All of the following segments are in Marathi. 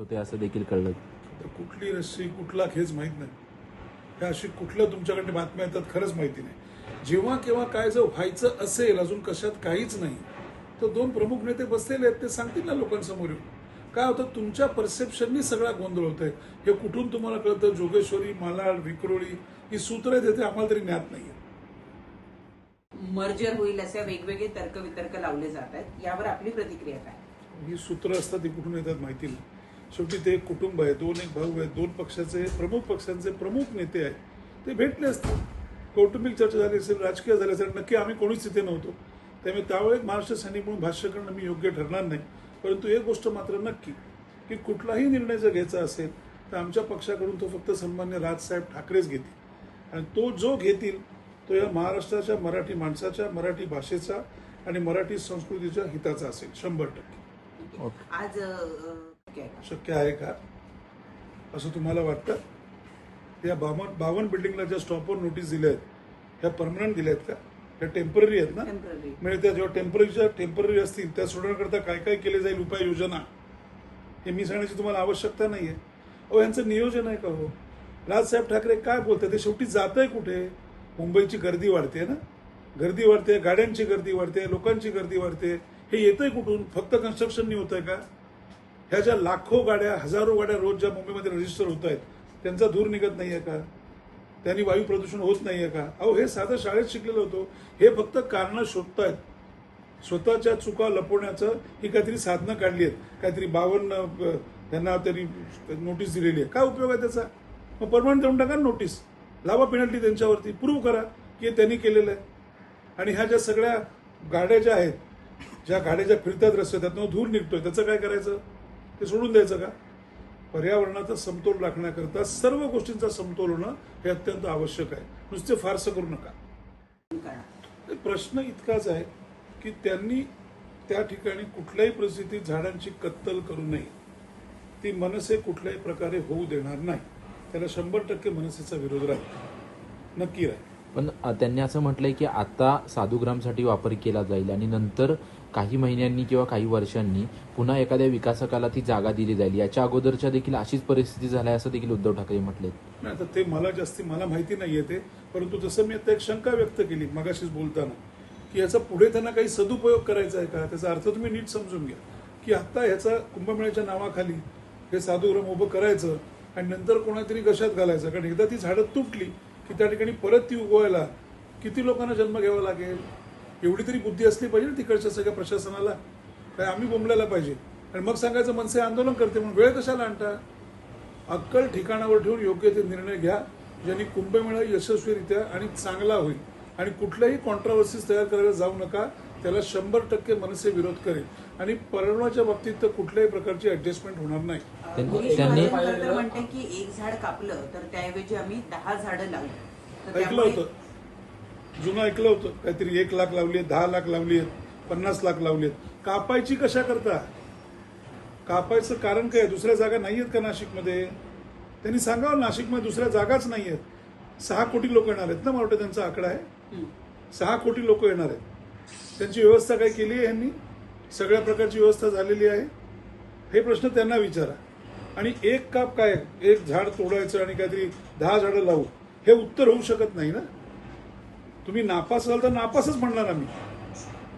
होते असं देखील कळलं. तर कुठली रस्सी कुठला खेच माहीत नाही. ह्या अशी कुठल्या तुमच्याकडे बातम्या येतात खरंच माहिती नाही. जेव्हा केव्हा काय जर व्हायचं असेल अजून कशात काहीच नाही तर दोन प्रमुख नेते बसलेले आहेत ते सांगतील ना लोकांसमोर येऊन. काय होतं तुमच्या परसेप्शननी सगळा गोंधळ होत आहे हे कुठून तुम्हाला कळतं? जोगेश्वरी मालाड विक्रोळी ही सूत्र आहेत ते आम्हाला तरी ज्ञात नाहीये. मर्जर होईल असे वेगवेगळे तर्क वितर्क लावले जात आहेत. यावर आपली प्रतिक्रिया काय? ही सूत्र असतात ती कुठून येतात माहिती नाही. शेवटी ते एक कुटुंब आहे दोन एक भाऊ आहेत दोन पक्षाचे प्रमुख पक्षांचे प्रमुख नेते आहेत. ते भेटले असतील. कौटुंबिक चर्चा झाली असेल राजकीय झाली असेल नक्की आम्ही कोणीच तिथे नव्हतो. त्यामुळे त्यावेळेस महाराष्ट्र सैनिक म्हणून भाष्य करणं मी योग्य ठरणार नाही. परंतु एक गोष्ट मात्र नक्की की कुठलाही निर्णय जर घ्यायचा असेल तर आमच्या पक्षाकडून तो फक्त सन्मान्य राजसाहेब ठाकरेच घेतील. आणि तो जो घेतील तो या महाराष्ट्राच्या मराठी माणसाच्या मराठी भाषेचा आणि मराठी संस्कृतीच्या हिताचा असेल शंभर टक्के. ओके आज शक्य आहे का? असं तुम्हाला वाटतं? या बावन बावन बिल्डिंगला ज्या स्टॉपवर नोटीस दिल्या आहेत ह्या परमनंट दिल्या आहेत का? ह्या टेंपररी आहेत ना. म्हणजे त्या जेव्हा टेम्पररीच्या टेंपररी असतील त्या सोडवण्याकरता काय काय केले जाईल उपाययोजना हे मी सांगण्याची तुम्हाला आवश्यकता नाही आहे अहो यांचं नियोजन आहे का हो? राजसाहेब ठाकरे काय बोलतात? ते शेवटी जात आहे कुठे? मुंबईची गर्दी वाढते ना? गर्दी वाढते गाड्यांची गर्दी वाढते लोकांची गर्दी वाढते. हे येतंय कुठून? फक्त कन्स्ट्रक्शननी होत आहे का? ह्या ज्या लाखो गाड्या हजारो गाड्या रोज ज्या मुंबईमध्ये रजिस्टर होत आहेत त्यांचा धूर निघत नाही आहे का? त्यांनी वायू प्रदूषण होत नाही आहे का? अहो हे साधं शाळेत शिकलेलं होतो. हे फक्त कारणं शोधतायत. स्वतःच्या चुका लपवण्याचं ही काहीतरी साधनं काढली आहेत. काहीतरी बावन्न त्यांना त्यांनी नोटीस दिलेली आहे काय उपयोग आहे त्याचा? मग परमनंट देऊन टाका नोटीस लावा पेनल्टी त्यांच्यावरती. प्रूव्ह करा की हे त्यांनी केलेलं आहे. आणि ह्या ज्या सगळ्या गाड्या ज्या आहेत ज्या गाड्या ज्या फिरतात रस्त्यात त्यातनं धूर निघतोय. त्याचं काय करायचं? ते सोडून द्यायचं का? पर्यावरणाचा समतोल राखण्याकरता सर्व गोष्टींचा समतोल होणं हे अत्यंत आवश्यक आहे. नुसते फारसं करू नका. प्रश्न इतकाच आहे की त्यांनी त्या ठिकाणी कुठल्याही परिस्थितीत झाडांची कत्तल करू नये. ती मनसे कुठल्याही प्रकारे होऊ देणार नाही. त्याला शंभर टक्के मनसेचा विरोध राहील. नक्की राहील. पण त्यांनी असं म्हटलंय की आता साधुग्रामसाठी वापर केला जाईल आणि नंतर काही महिन्यांनी किंवा काही वर्षांनी पुन्हा एखाद्या विकासकाला ती जागा दिली जाईल. याच्या अगोदरच्या देखील अशीच परिस्थिती झाली असं देखील उद्धव ठाकरे म्हटले आता ते मला जास्ती मला माहिती नाहीये ते परंतु जसं मी आता एक शंका व्यक्त केली मगाशीच बोलताना की याचा पुढे त्यांना काही सदुपयोग करायचा आहे का? त्याचा अर्थ तुम्ही नीट समजून घ्या. की आता ह्याचा कुंभमेळ्याच्या नावाखाली हे साधुग्राम उभं करायचं आणि नंतर कोणातरी गशात घालायचं कारण एकदा ती झाडं तुटली की त्या ठिकाणी परत ती उगवायला किती लोकांना जन्म घ्यावा लागेल? एवढी तरी बुद्धी असली पाहिजे ना तिकडच्या सगळ्या प्रशासनाला. काय आम्ही बोंबलायला पाहिजे. आणि मग सांगायचं मनसे आंदोलन करते म्हणून वेळ कशाला आणता? अक्कल ठिकाणावर ठेवून योग्य ते निर्णय घ्या ज्यांनी कुंभमेळा यशस्वीरित्या आणि चांगला होईल. आणि कुठल्याही कॉन्ट्रावर्सीज तयार करायला जाऊ नका. त्याला शंभर टक्के मनसे विरोध करेल. आणि पर्यावरणाच्या बाबतीत तर कुठल्याही प्रकारची ऍडजस्टमेंट होणार नाही. त्यांनी- त्यांनी- म्हणते की एक झाड कापलं तर त्याऐवजी आम्ही दहा झाडं लावू तर ऐकलं त्यामुळे होतं. जुनं ऐकलं होतं. काहीतरी एक लाख लावली आहेत दहा लाख लावली आहेत पन्नास लाख लावली आहेत. कापायची कशा करता? कापायचं कारण काय? दुसऱ्या जागा नाही आहेत का नाशिकमध्ये? त्यांनी सांगावं नाशिकमध्ये दुसऱ्या जागाच नाही आहेत सहा कोटी लोक येणार आहेत ना मला वाटतं त्यांचा आकडा आहे? हं. सहा कोटी लोक येणार आहेत. त्यांची व्यवस्था काय केली आहे यांनी? सगळ्या प्रकारची व्यवस्था झालेली आहे. हे प्रश्न त्यांना विचारा. आणि एक काप काय? एक झाड तोडायचं आणि काहीतरी दहा झाडं लावू. हे उत्तर होऊ शकत नाही ना? तुम्ही नापास झाल तर नापासच म्हणणार आम्ही.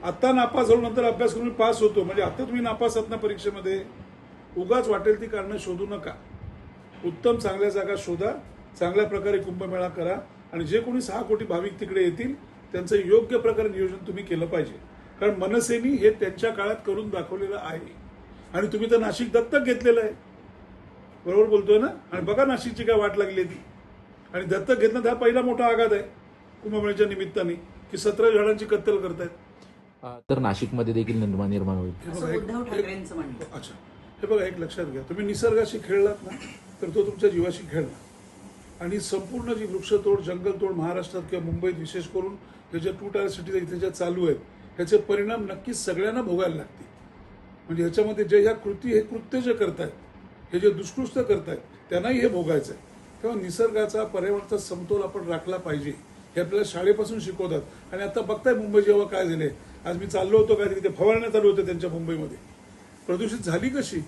आत्ता नापास झालो नंतर अभ्यास करून पास होतो. म्हणजे आता तुम्ही नापास आहात ना परीक्षेमध्ये? उगाच वाटेल ती कारणं शोधू नका. उत्तम चांगल्या जागा शोधा. चांगल्या प्रकारे कुंभमेळा करा. आणि जे कोणी सहा कोटी भाविक तिकडे येतील त्यांचं योग्य प्रकारे नियोजन तुम्ही केलं पाहिजे. कारण मनसेनी हे त्यांच्या काळात करून दाखवलेलं आहे. आणि तुम्ही तर नाशिक दत्तक घेतलेलं आहे. बरोबर बोलतोय ना? आणि बघा नाशिकची काय वाट लागली ती. आणि दत्तक घेतलं हा पहिला मोठा आघात आहे कुंभमेळ्याच्या निमित्ताने की सतरा झाडांची कत्तल करतायत. तर नाशिकमध्ये देखील निर्माण निर्माण होईल. हे अच्छा. हे बघा एक लक्षात घ्या. तुम्ही निसर्गाशी खेळलात ना तर तो तुमच्या जीवाशी खेळणार. आणि संपूर्ण जी वृक्षतोड जंगलतोड महाराष्ट्रात किंवा मुंबईत विशेष करून हे जे टू टायर सिटीज इथे ज्या चालू आहेत ह्याचे परिणाम नक्कीच सगळ्यांना भोगायला लागतील. म्हणजे ह्याच्यामध्ये जे ह्या कृती हे कृत्य जे करतायत हे जे दुष्कृत्य करतायत त्यांनाही हे भोगायचं आहे तेव्हा निसर्गाचा पर्यावरणाचा समतोल आपण राखला पाहिजे हे आपल्याला शाळेपासून शिकवतात. आणि आता बघताय मुंबई जेव्हा काय झाले आज मी चाललो होतो काय तिथे फवारण्या चालू होत्या त्यांच्या मुंबईमध्ये. प्रदूषित झाली कशी?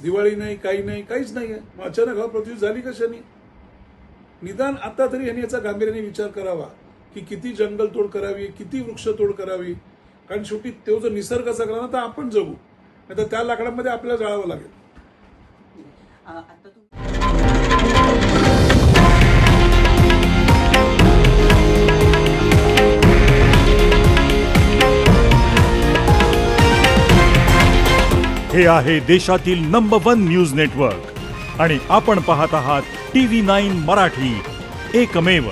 दिवाळी नाही काही नाही काहीच नाही आहे मग अचानक हवा प्रदूषित झाली कशाने? निदान आता तरी यांनी याचा गांभीर्याने विचार करावा. की किती जंगलतोड करावी किती वृक्षतोड करावी? कारण शेवटी तो जर निसर्गाचा करा ना तर आपण जगू. नाही तर त्या लाकडामध्ये आपल्याला जाळावं लागेल. अ, आता तू हे आहे देशातील नंबर वन न्यूज नेटवर्क आणि आपण पाहत आहात टी व्ही नाईन मराठी. एकमेव